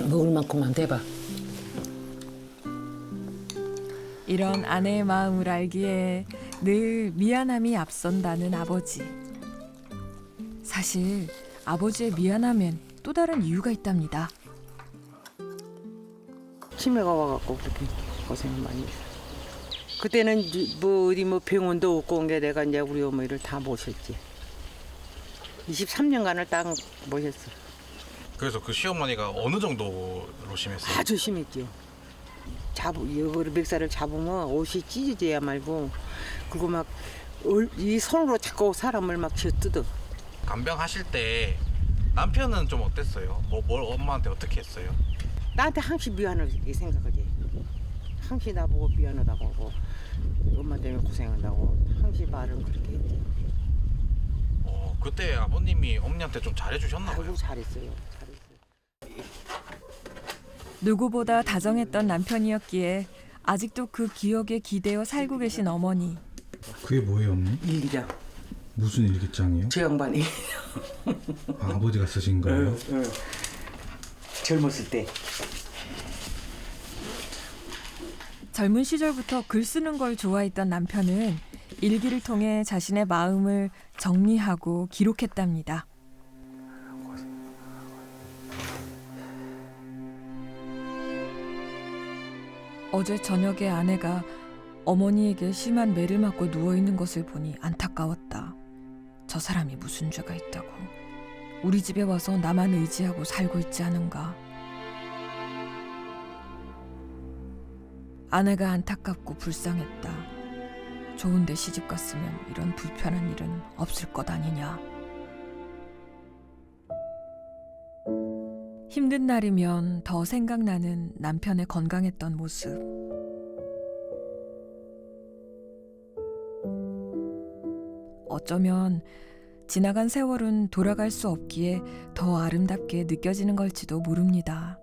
먹을 만큼만 대봐. 이런 아내의 마음을 알기에 늘 미안함이 앞선다는 아버지. 사실 아버지의 미안함엔 또 다른 이유가 있답니다. 치매가 와갖고 그렇게 고생을 많이 했어. 그때는 뭐 어디 뭐 병원도 없고 온 게 내가 이제 우리 어머니를 다 모셨지. 23년간을 딱 모셨어. 그래서 그 시어머니가 어느 정도로 심했어요? 아주 심했죠. 잡 이거를 멱살을 잡으면 옷이 찢어져야 말고 그리고 막이 손으로 자꾸 사람을 막 쥐어 뜯어. 간병 하실 때 남편은 좀 어땠어요? 뭐, 뭘 엄마한테 어떻게 했어요? 나한테 항상 미안하게 생각하지. 항상 나보고 미안하다고 하고 엄마 때문에 고생한다고 항상 말을 그렇게 했지. 어, 그때 아버님이 어머니한테 좀 잘해주셨나 봐요. 아이고 잘했어요. 잘했어요. 누구보다 다정했던 남편이었기에 아직도 그 기억에 기대어 살고 계신 어머니. 그게 뭐예요, 어머니? 일기장 무슨 일기장이요? 저 양반이 아, 아버지가 쓰신 거예요? 젊었을 때 젊은 시절부터 글 쓰는 걸 좋아했던 남편은 일기를 통해 자신의 마음을 정리하고 기록했답니다. 어제 저녁에 아내가 어머니에게 심한 매를 맞고 누워 있는 것을 보니 안타까웠다. 저 사람이 무슨 죄가 있다고. 우리 집에 와서 나만 의지하고 살고 있지 않은가. 아내가 안타깝고 불쌍했다. 좋은데 시집 갔으면 이런 불편한 일은 없을 것 아니냐. 힘든 날이면 더 생각나는 남편의 건강했던 모습. 어쩌면 지나간 세월은 돌아갈 수 없기에 더 아름답게 느껴지는 걸지도 모릅니다.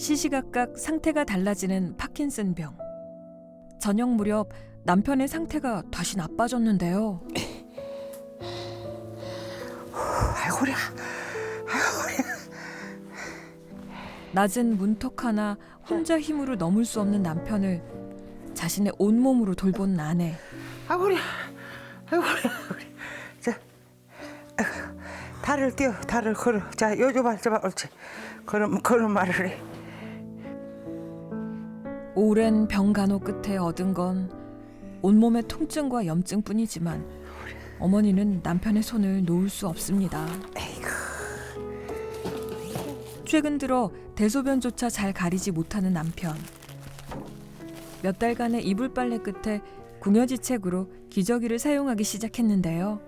시시각각 상태가 달라지는 파킨슨 병. 저녁 무렵 남편의 상태가 다시 나빠졌는데요. 아이고야 낮은 문턱 하나 혼자 힘으로 넘을 수 없는 남편을 자신의 온몸으로 돌보는 아내. 아이고야 아이고야 자 아이고, 달을 띄워 달을 걸어 자 요조발 저발 옳지 그런 그런 말을 해 오랜 병간호 끝에 얻은 건 온몸의 통증과 염증뿐이지만 어머니는 남편의 손을 놓을 수 없습니다. 최근 들어 대소변조차 잘 가리지 못하는 남편. 몇 달간의 이불 빨래 끝에 궁여지책으로 기저귀를 사용하기 시작했는데요.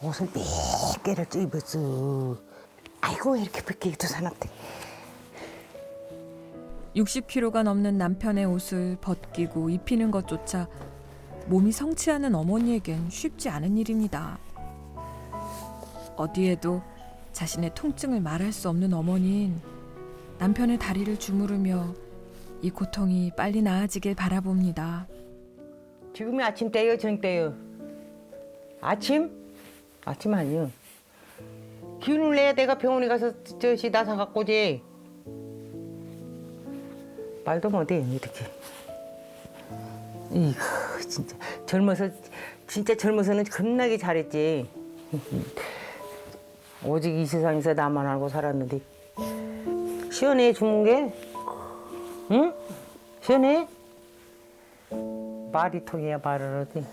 옷을 몇 개를 입었어 아이고 이렇게 벗기기도 사납대 60kg가 넘는 남편의 옷을 벗기고 입히는 것조차 몸이 성취하는 어머니에겐 쉽지 않은 일입니다. 어디에도 자신의 통증을 말할 수 없는 어머니인 남편의 다리를 주무르며 이 고통이 빨리 나아지길 바라봅니다. 지금이 아침 때요 저녁 때요 아침? 아침 아니요 기운을 내야 내가 병원에 가서 저시 나사 갖고 오지 말도 못해 이렇게. 이거 진짜. 젊어서 진짜 젊어서는 겁나게 잘했지. 오직 이 세상에서 나만 알고 살았는데. 시원해 죽는 게? 응? 시원해? 말이 통해야 말을 하지